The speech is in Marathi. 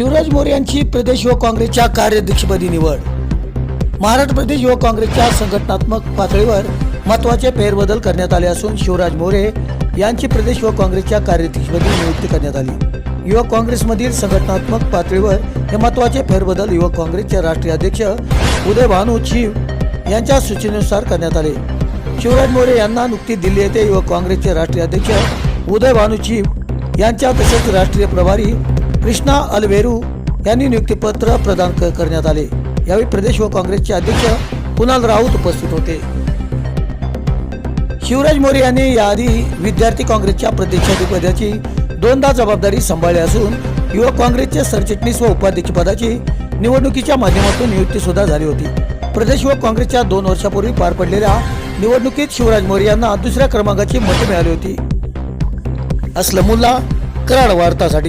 शिवराज मोरे यांची प्रदेश युवक काँग्रेसच्या कार्याध्यक्षपदी निवड. महाराष्ट्र प्रदेश युवक काँग्रेसच्या संघटनात्मक पातळीवर महत्त्वाचे फेरबदल करण्यात आले असून शिवराज मोरे यांची प्रदेश युवक काँग्रेसच्या कार्याध्यक्षपदी नियुक्ती करण्यात आली. युवक काँग्रेसमधील संघटनात्मक पातळीवर हे महत्त्वाचे फेरबदल युवक काँग्रेसचे राष्ट्रीय अध्यक्ष उदय भानू चीव यांच्या सूचनेनुसार करण्यात आले. शिवराज मोरे यांना नुकतीच दिल्ली येथे युवक काँग्रेसचे राष्ट्रीय अध्यक्ष उदय भानू चीव यांच्या तसेच राष्ट्रीय प्रभारी कृष्णा अलवेरू यांनी नियुक्तीपत्र प्रदान करण्यात आले. यावेळी प्रदेश व काँग्रेसचे अध्यक्ष कुणाल राऊत उपस्थित होते. शिवराज मोरे यांनी याआधी विद्यार्थी काँग्रेसच्या प्रदेशाधिपदाची दोनदा जबाबदारी सांभाळली असून युवक काँग्रेसचे सरचिटणीस व उपाध्यक्षपदाची निवडणुकीच्या माध्यमातून नियुक्ती सुद्धा झाली होती. प्रदेश युवक काँग्रेसच्या दोन वर्षापूर्वी पार पडलेल्या निवडणुकीत शिवराज मोरे यांना दुसऱ्या क्रमांकाची मते मिळाली होती. असलमुल्ला कराड वार्तासाठी.